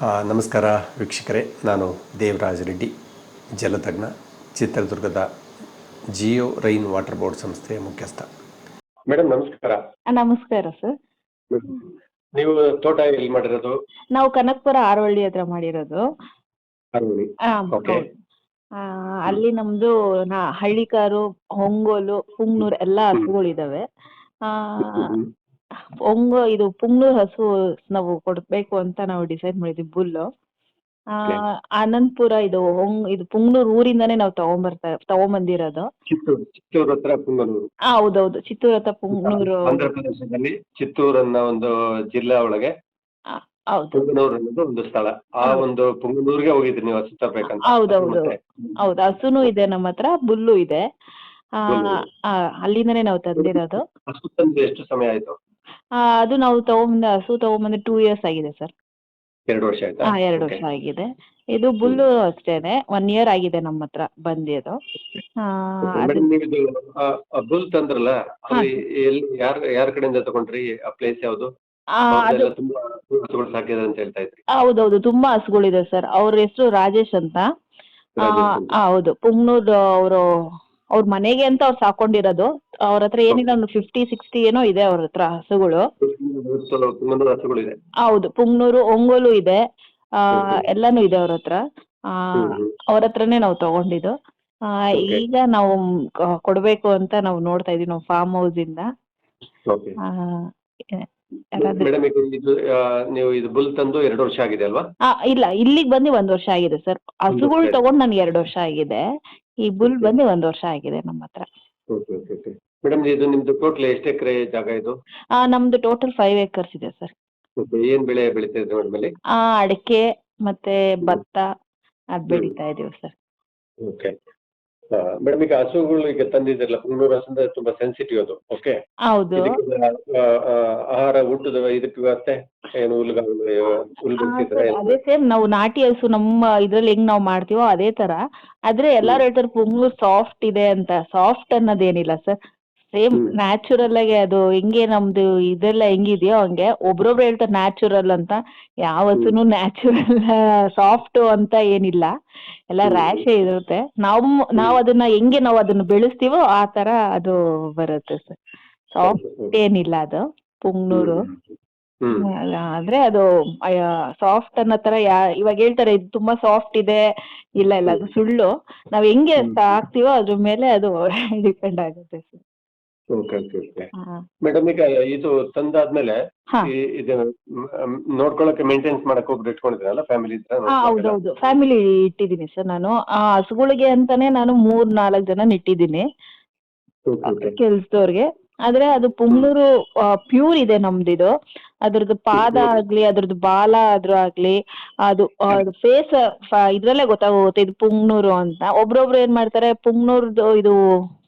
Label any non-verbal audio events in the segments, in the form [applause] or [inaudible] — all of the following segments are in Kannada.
ಆ, ನಮಸ್ಕಾರ ವೀಕ್ಷಕರೇ. ನಾನು ದೇವರಾಜ್ ರೆಡ್ಡಿ ಜಲತಜ್ಞ ಚಿತ್ರದುರ್ಗದ ಜಿಯೋ ರೈನ್ ವಾಟರ್ ಬೋರ್ಡ್ ಸಂಸ್ಥೆಯ ಮುಖ್ಯಸ್ಥ. ಮೇಡಮ್ ನಮಸ್ಕಾರ. ನಮಸ್ಕಾರ ಸರ್. ನೀವು ತೋಟ ಎಲ್ಲಿ ಮಾಡಿರೋದು? ನಾವು ಕನಕಪುರ ಆರವಳ್ಳಿ ಹತ್ರ ಮಾಡಿರೋದು. ಅರವಳಿ ಆ, Okay. ಹೌದು. ಆ, ಅಲ್ಲಿ ನಮ್ದು ನಾ ಹಳ್ಳಿಕಾರು ಹೊಂಗೋಲು ಪುಂಗ್ನೂರ್ ಎಲ್ಲಾ ಹಸುಗಳಿದಾವೆ ಆ ಹೊಂಗೋ ಇದು ಪುಂಗ್ನೂರ್ ಹಸು ನಾವು ಕೊಡ್ಬೇಕು ಅಂತ ನಾವು ಡಿಸೈಡ್ ಮಾಡಿದ್ವಿ ಬುಲ್ಲು ಆ. ಅನಂತಪುರ ಇದು ಹೊಂಗ್ ಇದು ಪುಂಗ್ನೂರ್ ಊರಿಂದಾನೇ ನಾವು ತಗೊಂಬರ್ತಾ ತಗೊಂಬಂದಿರೋದು. ಚಿತ್ತೂರು ಚಿತ್ತೂರು ಹತ್ರ ಪುಂಗನೂರು ಆ, ಹೌದೌದು. ಚಿತ್ತೂರ್ ಹತ್ರ ಪುಂಗ್ನೂರು ಆಂಧ್ರ ಪ್ರದೇಶದಲ್ಲಿ ಚಿತ್ತೂರು ಅನ್ನೋ ಒಂದು ಜಿಲ್ಲಾ ಒಳಗೆ. ಹೌದು. ಪುಂಗನೂರು ಅನ್ನೋದು ಒಂದು ಸ್ಥಳ. ಆ ಹೌದು. ಒಂದು ಪುಂಗನೂರಿಗೆ ಹೋಗಿದ್ರಿ ನೀವು ಹಸು ತರ್ಬೇಕಂತ. ಹೌದೌದು. ಮತ್ತೆ ಹೌದು ಹಸುನು ಇದೆ ನಮ್ಮ ಹತ್ರ ಬುಲ್ಲು ಇದೆ. ಆ, ಬುಲ್ಲು. ಆ, ಅಲ್ಲಿಂದನೇ ನಾವು ತಂದಿರೋದು. ಹಸು ತಂದು ಎಷ್ಟು ಸಮಯ ಆಯ್ತು? ಆ, ಅದು ನಾವು ತಗೊಂಬಂದ ಹಸು ತಗೊಂಬಂದು ಟೂ ಇಯರ್ಸ್ ಆಗಿದೆ ಸರ್. ಎರಡು ವರ್ಷ ಆಯ್ತಾ? ಹಾ ಎರಡು ವರ್ಷ ಆಗಿದೆ. ಇದು ಬುಲ್ಲು ಅಷ್ಟೇನೆ ಒನ್ ಇಯರ್ ಆಗಿದೆ ನಮ್ಮ ಹತ್ರ ಬಂದಿದ್ದು. ಆ, ಅದು ಮೇಡಮ್ ತಂದ್ರಲ್ಲ ಅದು ಎಲ್ಲಿ ಯಾರ ಯಾರ ಕಡೆಯಿಂದ ತಗೊಂಡ್ರಿ? ಆ ಪ್ಲೇಸ್ ಯಾವುದು? ಆ, ಅದು ಅವ್ರ್ದೆಲ್ಲ ತುಂಬಾ ಹಸುಗಳು ಸಾಕಿದ್ದಾರೆ ಅಂತ ಹೇಳ್ತಾ ಇದ್ರಿ. ಹೌದೌದು ತುಂಬಾ ಹಸುಗಳಿದೆ ಸರ್. ಅವ್ರ ಹೆಸರು ರಾಜೇಶ್ ಅಂತ. ಆ, ರಾಜೇಶ್ ಅಂತ. ಆ, ಹೌದು. ಪುಂಗ್ನೂರ್ ಅವರು ಅವ್ರ ಮನೆಗೆ ಅಂತ ಅವ್ರು ಸಾಕೊಂಡಿರೋದು. ಅವ್ರ ಹತ್ರ ಏನಿಲ್ಲ ಒಂದು ಫಿಫ್ಟಿ ಸಿಕ್ಸ್ಟಿ ಏನೋ ಇದೆ ಅವ್ರ ಹತ್ರ ಹಸುಗಳು. ಹಸುಗಳಿದೆ ಹೌದು ಪುಂಗ್ನೂರು ಒಂಗೋಲು ಇದೆ. ಆ ಎಲ್ಲಾನು ಇದೆ ಅವ್ರ ಹತ್ರ. ಆ ಅವ್ರ ಹತ್ರನೇ ನಾವು ತಗೊಂಡಿದ್ದು. ಆ, ಈಗ ನಾವು ಕ- ಕೊಡ್ಬೇಕು ಅಂತ ನಾವು ನೋಡ್ತಾ ಇದೀವಿ ನಾವು ಫಾರ್ಮ್ ಹೌಸ್ ಇಂದ. ಆ, ಮೇಡಮ್ ಈಗ ಇದು ಆ, ನೀವು ಇದು ಬುಲ್ ತಂದು ಎರಡು ವರ್ಷ ಆಗಿದೆ ಅಲ್ವಾ? ಆ, ಇಲ್ಲ ಇಲ್ಲಿಗೆ ಬಂದು ಒಂದ್ ವರ್ಷ ಆಗಿದೆ ಸರ್. ಹಸುಗಳು ತಗೊಂಡು ತಗೊಂಡ್ ನನ್ಗೆ ಎರಡು ವರ್ಷ ಆಗಿದೆ. ಈ ಬುಲ್ Okay. ಬಂದು ಒಂದ್ ವರ್ಷ ಆಗಿದೆ ನಮ್ಮ ಹತ್ರ. ಓಕೆ ಓಕೆ ಓಕೆ ಮೇಡಮ್ ಇದು ನಿಮ್ದು ಟೋಟಲ್ ಎಷ್ಟು ಎಕರೆ ಜಾಗ ಇದು? ಆ, ನಮ್ದು ಟೋಟಲ್ ಫೈವ್ ಏಕರ್ಸ್ ಇದೆ ಸರ್. ಏನ್ ಬೆಳೆ ಬೆಳೀತಾ ಇದ್ರೆ ಮೇಡಮ್ ಅಲ್ಲಿ? ಆ ಅಡಿಕೆ ಮತ್ತೆ ಭತ್ತ ಅದ್ ಬೆಳಿತಾ ಇದೀವಿ ಸರ್. ಓಕೆ ಮೇಡಮ್ ಈಗ ಹಸುಗಳು ಈಗ ತಂದಿದ್ರಲ್ಲ ಮುನ್ನೂರು ಹಸು ಅಂದ್ರೆ ತುಂಬಾ ಸೆನ್ಸಿಟಿವ್ ಅದು. ಓಕೆ ಹೌದು. ಆಹಾರ ಊಟದ ಇದಕ್ಕೆ ವ್ಯವಸ್ಥೆ ಏನು ಅದೇ ಸೇಮ್ ನಾವು ನಾಟಿ ಹಸು ನಮ್ಮ ಇದ್ರಲ್ಲಿ ಹೆಂಗ್ ನಾವು ಮಾಡ್ತೀವೋ ಅದೇ ತರ. ಆದ್ರೆ ಎಲ್ಲಾರು ಹೇಳ್ತಾರೆ ಪುಂಗ್ಳೂರ್ ಸಾಫ್ಟ್ ಇದೆ ಅಂತ. ಸಾಫ್ಟ್ ಅನ್ನೋದೇನಿಲ್ಲ ಸರ್ ಸೇಮ್. ನ್ಯಾಚುರಲ್ ಆಗಿ ಅದು ಹೆಂಗೆ ನಮ್ದು ಇದೆಲ್ಲ ಹೆಂಗಿದೆಯೋ ಹಂಗೆ ಒಬ್ರೊಬ್ರು ಹೇಳ್ತಾರೆ ನ್ಯಾಚುರಲ್ ಅಂತ. ಯಾವ ಹಸುನು ನ್ಯಾಚುರಲ್ ಸಾಫ್ಟ್ ಅಂತ ಏನಿಲ್ಲ. ಎಲ್ಲ. ರ್ಯಾಶೇ ಇರುತ್ತೆ. ನಾವು ನಾವು ಅದನ್ನ ಹೆಂಗೆ ನಾವು ಅದನ್ನ ಬೆಳೆಸ್ತೀವೋ ಆ ತರ ಅದು ಬರುತ್ತೆ ಸರ್. ಸಾಫ್ಟ್ ಏನಿಲ್ಲ ಅದು. ಪುಂಗ್ನೂರು. ಅಂದ್ರೆ ಅದು ಸಾಫ್ಟ್ ಅನ್ನೋ ತರ ಯಾ ಇವಾಗ ಹೇಳ್ತಾರೆ ಇದು ತುಂಬಾ ಸಾಫ್ಟ್ ಇದೆ. ಇಲ್ಲ ಇಲ್ಲ ಅದು ಸುಳ್ಳು. ನಾವ್ ಹೆಂಗೆ. ಹಾಕ್ತಿವೋ ಅದ್ರ ಮೇಲೆ ಅದು [laughs] ಡಿಪೆಂಡ್ ಆಗುತ್ತೆ sir. Okay okay okay madam ಈಗ ಇದು ತಂದಾದ್ಮೇಲೆ ಈ- ಇದು ಮ್, ನೋಡ್ಕೊಳಕ್ಕೆ ಮೇಂಟೆನೆನ್ಸ್ ಮಾಡಕ್ ಒಬ್ರು ಇಟ್ಕೊಂಡಿದ್ರಲ್ಲ ಫ್ಯಾಮಿಲಿ ಇದ್ರ ಹಾ ಹೌದೌದು. ಫ್ಯಾಮಿಲಿ ಇಟ್ಟಿದ್ದೀನಿ ಸರ್ ನಾನು. ಆ ಹಸುಗಳಿಗೆ ಅಂತಾನೆ ನಾನು ಮೂರ್ ನಾಲ್ಕು ಜನ ಇಟ್ಟಿದ್ದೀನಿ ಕೆಲ್ಸದವ್ರಿಗೆ. ಆದ್ರೆ ಅದು ಪುಂಗ್ಳೂರು ಪ್ಯೂರ್ ಇದೆ ನಮ್ದಿದು. ಅದ್ರದ್ದು ಪಾದ. ಆಗ್ಲಿ ಅದ್ರದ್ದು ಬಾಲ ಆದ್ರೂ ಆಗ್ಲಿ ಅದು ಫೇಸ್ ಇದ್ರಲ್ಲೇ ಗೊತ್ತಾಗುತ್ತೆ ಇದು ಪುಂಗ್ನೂರು ಅಂತ. ಒಬ್ರೊಬ್ರು ಏನ್ ಮಾಡ್ತಾರೆ ಪುಂಗ್ನೂರ್ದು ಇದು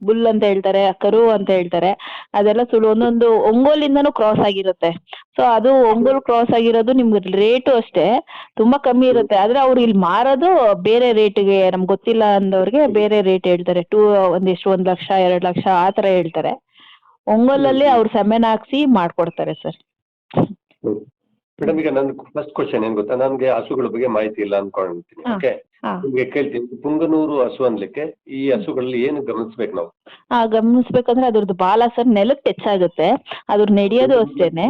ಬುಲ್ ಅಂತ ಹೇಳ್ತಾರೆ ಕರು ಅಂತ ಹೇಳ್ತಾರೆ ಅದೆಲ್ಲ ಸುಳ್ಳು. ಒಂದೊಂದು ಒಂಗೋಲಿಂದನೂ ಕ್ರಾಸ್ ಆಗಿರುತ್ತೆ. ಸೊ ಅದು ಒಂಗೋಲ್ ಕ್ರಾಸ್ ಆಗಿರೋದು ನಿಮ್ಗೆ ರೇಟು ಅಷ್ಟೇ ತುಂಬಾ ಕಮ್ಮಿ ಇರುತ್ತೆ. ಆದ್ರೆ ಅವ್ರು ಇಲ್ಲಿ ಮಾರೋದು ಬೇರೆ ರೇಟ್ಗೆ ನಮ್ಗೆ ಗೊತ್ತಿಲ್ಲ ಅಂದವ್ರಿಗೆ ಬೇರೆ ರೇಟ್ ಹೇಳ್ತಾರೆ. ಟೂ ಒಂದಿಷ್ಟು ಒಂದ್ ಲಕ್ಷ ಎರಡ್ ಲಕ್ಷ ಆ ತರ ಹೇಳ್ತಾರೆ. ಒಂಗೋಲಲ್ಲಿ. ಅವ್ರು ಸೆಮೆನ್ ಹಾಕ್ಸಿ ಮಾಡ್ಕೊಡ್ತಾರೆ ಸರ್. ಮೇಡಮ್ ಈಗ ನನ್ ಫಸ್ಟ್ ಕ್ವಶನ್ ಏನ್ ಗೊತ್ತಾ? ನನ್ಗೆ ಹಸುಗಳ ಬಗ್ಗೆ ಮಾಹಿತಿ ಇಲ್ಲ ಅನ್ಕೊಂತೀನಿ. ಓಕೆ ನಿಮ್ಗೆ ಕೇಳ್ತೀನಿ. ಪುಂಗನೂರು ಹಸು ಅನ್ಲಿಕ್ಕೆ ಈ ಹಸುಗಳಲ್ಲಿ ಏನು ಗಮನಿಸ್ಬೇಕು ನಾವು? ಆ, ಗಮನಿಸ್ಬೇಕಂದ್ರೆ ಅದ್ರದ್ದು ಬಾಲ ಸರ್ ನೆಲಕ್ಕೆ ಟಚ್ ಆಗುತ್ತೆ ಅದ್ರ ನಡೆಯೋದು ಅಷ್ಟೇನೆ.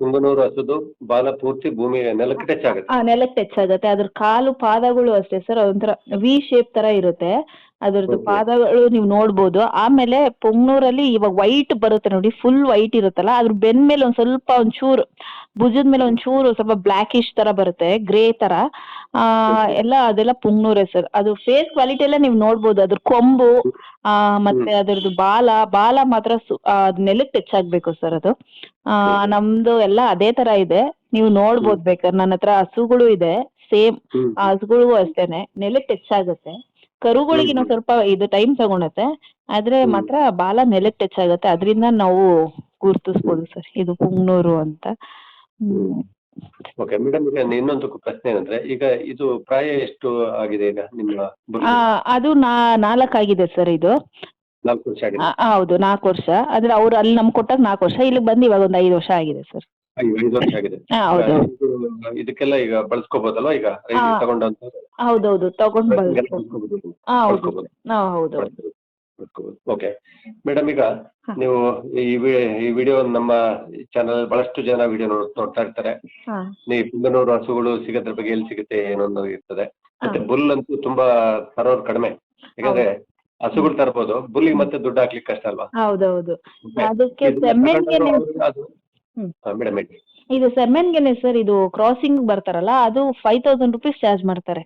ಪುಂಗನೂರು ಹಸುದು ಬಾಲ ಪೂರ್ತಿ ಭೂಮಿ ನೆಲಕ್ಕೆ ಟಚ್ ಆಗುತ್ತೆ ಆ ನೆಲಕ್ಕೆ ಟಚ್ ಆಗುತ್ತೆ ಅದ್ರ ಕಾಲು ಪಾದಗಳು ಅಷ್ಟೇ ಸರ್ ಒಂಥರ ವಿ ಶೇಪ್ ತರ ಇರುತ್ತೆ. ಅದ್ರದ್ದು. ಪಾದಗಳು ನೀವು ನೋಡ್ಬೋದು. ಆಮೇಲೆ ಪೊಂಗ್ನೂರಲ್ಲಿ ಇವಾಗ ವೈಟ್ ಬರುತ್ತೆ ನೋಡಿ ಫುಲ್ ವೈಟ್ ಇರುತ್ತಲ್ಲ ಅದ್ರ ಬೆನ್ ಮೇಲೆ ಒಂದ್ ಸ್ವಲ್ಪ ಒಂಚೂರು ಭುಜದ ಮೇಲೆ ಒಂಚೂರು ಸ್ವಲ್ಪ ಬ್ಲಾಕಿಶ್ ತರ ಬರುತ್ತೆ ಗ್ರೇ ತರ. ಆ ಎಲ್ಲ ಅದೆಲ್ಲ ಪುಂಗ್ನೂರೇ ಸರ್ ಅದು ಫೇಸ್ ಕ್ವಾಲಿಟಿ ಎಲ್ಲ ನೀವು ನೋಡ್ಬೋದು ಅದ್ರ ಕೊಂಬು ಆ ಮತ್ತೆ ಅದ್ರದ್ದು ಬಾಲ ಬಾಲ ಮಾತ್ರ ಅದ್ ನೆಲಕ್ಕೆ ಟಚ್ ಆಗ್ಬೇಕು ಸರ್ ಅದು. ಆ ನಮ್ದು ಎಲ್ಲ ಅದೇ ತರ ಇದೆ. ನೀವು ನೋಡ್ಬೋದು ಬೇಕಾದ್ರೆ ನನ್ನ ಹತ್ರ ಹಸುಗಳು ಇದೆ ಸೇಮ್ ಹಸುಗಳಿಗೂ ಅಷ್ಟೇನೆ ನೆಲಕ್ಕೆ ಟಚ್ ಆಗುತ್ತೆ. ಕರುಗಳಿಗೆ ನಾವು ಸ್ವಲ್ಪ ಇದು ಟೈಮ್ ತಗೊಳತ್ತೆ ಆದ್ರೆ ಮಾತ್ರ ಬಾಲ ನೆಲಕ್ಕೆ ಟಚ್ ಆಗುತ್ತೆ. ಅದರಿಂದ ನಾವು ಗುರ್ತಿಸ್ಬೋದು ಸರ್. ಇದು ಪುಂಗ್ನೂರು ಅಂತ. ಓಕೆ ಮೇಡಮ್ ಈಗ ಇನ್ನೊಂದು ಪ್ರಶ್ನೆ ಏನಂದ್ರೆ ಈಗ ಇದು ಪ್ರಾಯ ಎಷ್ಟು ಆಗಿದೆ ಈಗ ನಿಮ್ಮ ಆ, ಅದು ನಾ ನಾಲ್ಕಾಗಿದೆ ಸರ್ ಇದು. ನಾಲ್ಕು ವರ್ಷ ಆಗಿದೆ. ಆ, ಹೌದು ನಾಲ್ಕು ವರ್ಷ. ಆದ್ರೆ ಅವ್ರು ಅಲ್ಲಿ ನಮ್ಗೆ ಕೊಟ್ಟಾಗ ನಾಲ್ಕು ವರ್ಷ. ಇಲ್ಲಿ ಬಂದು ಇವಾಗ ಒಂದು ಐದು ವರ್ಷ ಆಗಿದೆ ಸರ್. ಆಗಿದೆ. ಇದಕ್ಕೆಲ್ಲ ಈಗ ಬಳಸ್ಕೋಬಹುದಲ್ವಾ ಈಗ. ತಗೊಂಡಂತ? ಹೌದೌದು ತಗೊಂಡ್. ಹೌದು. ಓಕೆ ಮೇಡಮ್ ಈಗ ನೀವು ಈ ವಿಡಿಯೋ ನಮ್ಮ ಚಾನಲ್ ಬಹಳಷ್ಟು ಜನ ವಿಡಿಯೋ ನೋಡ್ತಾ ಇರ್ತಾರೆ. ನೀವು ಪುಂಗನೂರು ಹಸುಗಳು ಸಿಗೋದ್ರ ಬಗ್ಗೆ ಎಲ್ಲಿ ಸಿಗುತ್ತೆ ಏನೊಂದು ಇರ್ತದೆ. ಮತ್ತೆ ಬುಲ್ ಅಂತೂ ತುಂಬಾ ತರೋರು ಕಡಿಮೆ. ಯಾಕಂದ್ರೆ ಹಸುಗಳು ತರಬಹುದು ಬುಲ್ಲಿಗೆ ಮತ್ತೆ ದುಡ್ಡು ಹಾಕ್ಲಿಕ್ಕೆ ಕಷ್ಟ ಅಲ್ವಾ? ಹೌದೌದು. ಅದಕ್ಕೆ ಮೇಡಮ್ ಇದು ಸೆಮೆನ್ಗೆನೆ ಸರ್ ಇದು ಕ್ರಾಸಿಂಗ್ ಬರ್ತಾರಲ್ಲ ಅದು ಫೈವ್ ತೌಸಂಡ್ ರುಪೀಸ್ ಚಾರ್ಜ್ ಮಾಡ್ತಾರೆ.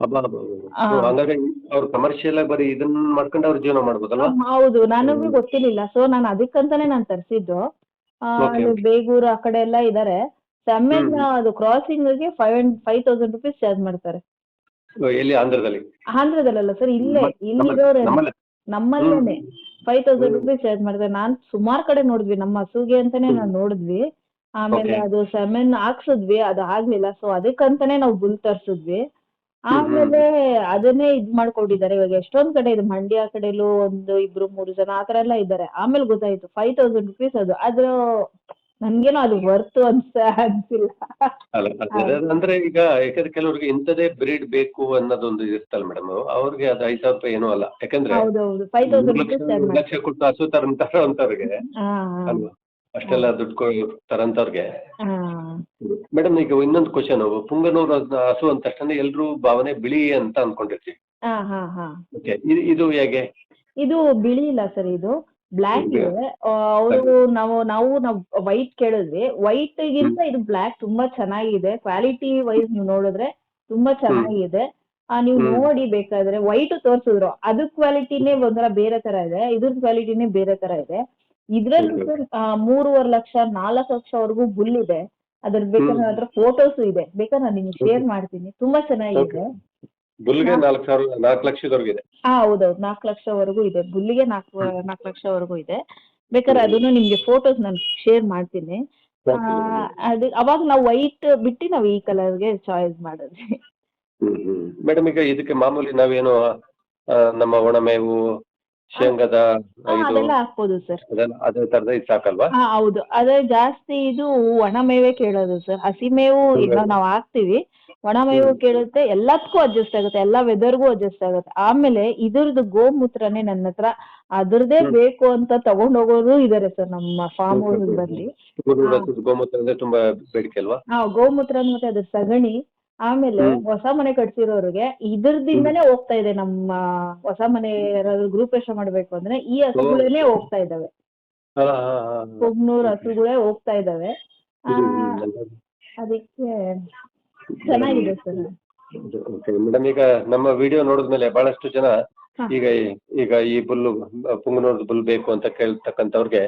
ಅಬ್ಬಾ ಅಬ್ಬಾ ಅಬ್ಬಾ. ಆ. So, ಹಂಗಾದ್ರೆ ಅವ್ರು ಕಮರ್ಷಿಯಲ್ ಆಗಿ ಬರೀ ಇದನ್ನ ಮಾಡ್ಕೊಂಡು ಅವ್ರ ಜೀವನ ಮಾಡ್ಬೋದಲ್ವಾ? ಹ್ಮ್, ಹೌದು. ನನಗೂ ಗೊತ್ತಿರ್ಲಿಲ್ಲ. ಸೊ ನಾನು ಅದಕ್ಕಂತಾನೆ ನಾನು ತರಿಸಿದ್ದು. ಬೇಗೂರು ಆ ಕಡೆ ಎಲ್ಲ ಇದಾರೆ. ಸೆಮೆನ್ ಅದು ಕ್ರಾಸಿಂಗ್ಗೆ five five thousand rupees charge ಮಾಡ್ತಾರೆ. ಎಲ್ಲಿ ಆಂಧ್ರದಲ್ಲಿ? ಆಂಧ್ರದಲ್ಲ ಸರ್ ಇಲ್ಲೇ ಇಲ್ಲಿರೋರೆ. ನಮ್ಮಲ್ಲೇನೆ ಫೈವ್ ತೌಸಂಡ್. ರುಪೀಸ್ ಚಾರ್ಜ್ ಮಾಡ್ತಾರೆ ನಾನ್ ಸುಮಾರ್ ಕಡೆ ನೋಡಿದ್ವಿ ನಮ್ಮ ಹಸುಗೆ ಅಂತಾನೆ. ನಾವ್ ನೋಡಿದ್ವಿ. ಆಮೇಲೆ ಅದು ಸೆಮೆನ್ ಹಾಕ್ಸಿದ್ವಿ ಅದು ಆಗ್ಲಿಲ್ಲ ಸೊ ಅದಕ್ಕಂತಾನೆ ನಾವು ಬುಲ್ ತರ್ಸಿದ್ವಿ. ಆಮೇಲೆ ಅದನ್ನೇ ಇದ್ ಮಾಡ್ಕೊಂಡಿದ್ದಾರೆ ಇವಾಗ ಎಷ್ಟೊಂದ್ ಕಡೆ ಇದೆ ಮಂಡ್ಯ ಕಡೆಲೂ ಒಂದು ಇಬ್ರು ಮೂರು ಜನ ಆತರ ಎಲ್ಲ ಇದ್ದಾರೆ. ಆಮೇಲೆ ಗೊತ್ತಾಯ್ತು ಫೈವ್ ತೌಸಂಡ್ ರುಪೀಸ್ ಅದು. ಅದ್ರ ನನ್ಗೇನೋ ಅದು ವರ್ತ್ ಅನ್ಸ ಅನ್ಸಿಲ್ಲ. ಅಂದ್ರೆ ಈಗ ಯಾಕಂದ್ರೆ ಕೆಲವ್ರಿಗೆ ಇಂಥದೇ ಬ್ರೀಡ್ ಬೇಕು ಅನ್ನೋದೊಂದು ಇರ್ತಲ್ಲ ಮೇಡಮ್ ಅವ್ರಿಗೆ ಅದು ಐದ್ ಸಾವಿರ ರೂಪಾಯಿ ಏನೂ ಅಲ್ಲ. ಯಾಕಂದ್ರೆ ಲಕ್ಷ ಕೊಟ್ಟು ಹಸು ತರಂತಾರ ಅಂತವ್ರಿಗೆ. ಅಲ್ವಾ? ಅಷ್ಟೆಲ್ಲ ದುಡ್ಡು ತರಂತವ್ರಿಗೆ. ಮೇಡಮ್ ಈಗ ಇನ್ನೊಂದು ಕ್ವಶನ್ ಪುಂಗನೂರು ಹಸು ಅಂತ ತಕ್ಷಣ ಎಲ್ರು ಭಾವನೆ ಬಿಳಿ ಅಂತ ಅನ್ಕೊಂಡಿರ್ತೀವಿ. ಇದು ಹೇಗೆ? ಇದು ಬಿಳಿ ಇಲ್ಲ ಸರ್ ಇದು ಬ್ಲ್ಯಾಕ್ ಹ್ಮ್. ಇದೆ. ಅವರು ನಾವು ನಾವು ನಾವು ವೈಟ್ ಕೇಳಿದ್ವಿ. ವೈಟ್ ಗಿಂತ ಇದು ಬ್ಲ್ಯಾಕ್ ತುಂಬಾ ಚೆನ್ನಾಗಿದೆ. ಕ್ವಾಲಿಟಿ ವೈಸ್ ನೀವು ನೋಡಿದ್ರೆ ತುಂಬಾ ಚೆನ್ನಾಗಿದೆ. ಆ, ನೀವು. ನೋಡಿ ಬೇಕಾದ್ರೆ ವೈಟ್ ತೋರ್ಸಿದ್ರು. ಅದ್ರ ಕ್ವಾಲಿಟಿನೇ ಒಂಥರ ಬೇರೆ ತರ ಇದೆ. ಇದ್ರ ಕ್ವಾಲಿಟಿನೇ ಬೇರೆ ತರ ಇದೆ. ಇದ್ರಲ್ಲಿ ಮೂರುವರೆ ಲಕ್ಷ ನಾಲ್ಕು ಲಕ್ಷವರೆಗೂ ಬುಲ್ ಇದೆ. ಅದ್ರ ಬೇಕಾದ್ರೆ. ನನ್ನ ಹತ್ರ ಫೋಟೋಸ್ ಇದೆ. ಬೇಕಾದ್ರೆ ನಾನು ನಿಮ್ಗೆ ಶೇರ್ ಮಾಡ್ತೀನಿ. ತುಂಬಾ ಚೆನ್ನಾಗಿದೆ. ಬುಲ್ಗೆ ನಾಲ್ಕು ಸಾವಿರ ನಾಲ್ಕು ಲಕ್ಷದವರೆಗಿದೆ. ಹಾ ಹೌದೌದು. ನಾಲ್ಕು ಲಕ್ಷವರೆಗೂ ಇದೆ. ಬುಲ್ಲಿಗೆ ನಾಲ್ಕು ನಾಲ್ಕು ಲಕ್ಷವರೆಗೂ ಇದೆ. ಬೇಕಾದ್ರೆ ಅದನ್ನು ನಿಮ್ಗೆ ಫೋಟೋಸ್ ನಾನು ಶೇರ್ ಮಾಡ್ತೀನಿ. ಅದು ಅವಾಗ ನಾವು ವೈಟ್ ಬಿಟ್ಟು ನಾವು ಈ ಕಲರ್ಗೆ ಚಾಯ್ಸ್ ಮಾಡಿದ್ವಿ ಮೇಡಮ್ ಈಗ ಇದಕ್ಕೆ ಮಾಮೂಲಿ ನಾವೇನು ನಮ್ಮ ನಮ್ಮ ಒಣಮೇವು ಶೇಂಗಾದ ಇದು ಹಾಕ್ಬೋದು ಸರ್ ಅದೆಲ್ಲ ಅದೇ ತರದ ಇದು ಸಾಕಲ್ವಾ ಹಾ ಹೌದು. ಅದೇ ಜಾಸ್ತಿ ಇದು ಒಣ ಮೇವೆ ಕೇಳೋದು ಸರ್ ಹಸಿ ಮೇವು ಈಗ ನಾವು ಹಾಕ್ತಿವಿ. ಒಣ ಮೇವು ಕೇಳುತ್ತೆ ಎಲ್ಲದಕ್ಕೂ ಅಡ್ಜಸ್ಟ್ ಆಗುತ್ತೆ ಎಲ್ಲ ವೆದರ್ಗೂ ಅಡ್ಜಸ್ಟ್ ಆಗುತ್ತೆ. ಆಮೇಲೆ ಇದ್ರದ್ದು ಗೋಮೂತ್ರನೇ ನನ್ನ ಹತ್ರ. ಅದ್ರದ್ದೇ ಬೇಕು ಅಂತ ತಗೊಂಡ್ ಹೋಗೋರು ಇದಾರೆ ಸರ್ ನಮ್ಮ ಫಾರ್ಮ್ ಹೌಸ್ ಗೋಮೂತ್ರ ಅಂದ್ರೆ ತುಂಬಾ ಬೇಡಿಕೆ ಅಲ್ವಾ? ಹಾ ಗೋಮೂತ್ರ ಮತ್ತೆ ಅದ್ರ ಸಗಣಿ. ಆಮೇಲೆ ಹೊಸ ಮನೆ ಕಟ್ಸಿರೋರಿಗೆ ಇದ್ರದಿಂದನೇ ಹೋಗ್ತಾ ಇದೆ ನಮ್ಮ ಹೊಸ ಮನೆ ಯಾರಾದ್ರು ಗೃಹಪ್ರವೇಶ ಮಾಡ್ಬೇಕು ಅಂದ್ರೆ ಈ ಹಸುಗಳೇ ಹೋಗ್ತಾ ಇದಾವೆ. ಕೊಗ್ನೂರ್ ಹಸುಗಳೇ ಹೋಗ್ತಾ ಇದಾವೆ. ಅದಕ್ಕೆ ಚೆನ್ನಾಗಿದೆ ಸರ್. ಮೇಡಮ್ ಈಗ ನಮ್ಮ ವಿಡಿಯೋ ನೋಡಿದ್ಮೇಲೆ ಬಹಳಷ್ಟು ಜನ. ಈಗ ಈಗ ಈ ಬುಲ್ಲು ಪುಂಗನೂರದ ಬುಲ್ ಬೇಕು ಅಂತ ಕೇಳ್ತಕ್ಕಂಥವ್ರಿಗೆ.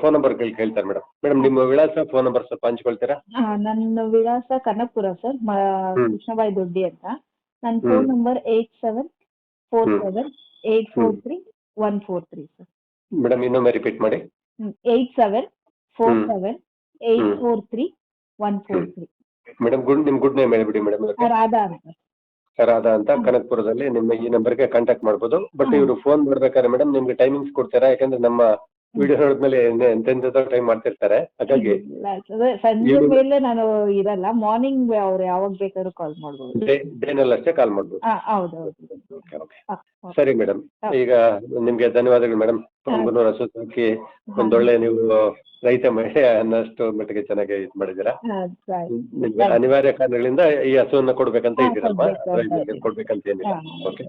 ಫೋನ್ ನಂಬರ್ ಕೇಳಿ ಕೇಳ್ತಾರೆ ಮೇಡಮ್. ಮೇಡಮ್ ನಿಮ್ಮ ವಿಳಾಸ ಫೋನ್ ನಂಬರ್ ಸ್ವಲ್ಪ ಹಂಚ್ಕೊಳ್ತೀರಾ? ನನ್ನ ವಿಳಾಸ ಕನಕಪುರ ಸರ್. ಕೃಷ್ಣಬಾಯಿ ದೊಡ್ಡಿ ಅಂತ. ನನ್ನ phone number eight seven four. Seven eight four three one four three sir. Madam ಇನ್ನೊಮ್ಮೆ ರಿಪೀಟ್ ಮಾಡಿ. Eight seven four. Seven eight four three one four three. Madam good ನಿಮ್ ಗುಡ್ ನೇಮ್ ಹೇಳ್ಬಿಡಿ ಮೇಡಮ್. ರಾಧಾ ಅಂತ. ರಾಧಾ ಅಂತ ಕನಕಪುರದಲ್ಲಿ ನಿಮ್ಮ ಈ ನಂಬರ್ಗೆ ಕಾಂಟ್ಯಾಕ್ಟ್ ಮಾಡ್ಬೋದು. ಬಟ್. ಇವರು ಫೋನ್ ಮಾಡ್ಬೇಕಾದ್ರೆ ಮೇಡಮ್ ನಿಮ್ಗೆ ಟೈಮಿಂಗ್ಸ್ ಕೊಡ್ತೀರಾ? ಯಾಕಂದ್ರೆ ನಮ್ಮ ವಿಡಿಯೋ ನೋಡಿದ್ಮೇಲೆ ಎಂತೆಂತ ಟೈಮ್ ಮಾಡ್ತಿರ್ತಾರೆ. ಹಾಗಾಗಿ ಅದೇ ಸಂಜೆ ಮೇಲೆ ನಾನು ಇರಲ್ಲ ಮಾರ್ನಿಂಗ್ ಅವ್ರು ಯಾವಾಗ ಬೇಕಾದ್ರೂ ಕಾಲ್ ಮಾಡ್ಬೋದು. ಡೇನಲ್ಲಿ ಅಷ್ಟೇ ಕಾಲ್ ಮಾಡ್ಬೋದು. ಹೌದೌದು. ಸರಿ ಮೇಡಮ್ ಈಗ ನಿಮ್ಗೆ ಧನ್ಯವಾದಗಳು ಮೇಡಮ್ ಹಸು ಸಾಕಿ ಒಂದೊಳ್ಳೆ ನೀವು ರೈತ ಮಹಿಳೆ ಅನ್ನಷ್ಟು ಮಟ್ಟಿಗೆ ಚೆನ್ನಾಗಿ ಇದು ಮಾಡಿದ್ದೀರಾ. ಹಾ, ನಿಮ್ಗೆ ಅನಿವಾರ್ಯ ಕಾರಣಗಳಿಂದ ಈ ಹಸುವನ್ನ ಕೊಡ್ಬೇಕಂತ ಇದ್ದೀರಲ್ವಾ? ರೈತರಿಗೆ ಕೊಡ್ಬೇಕಂತ ಏನಿಲ್ಲ. ಓಕೆ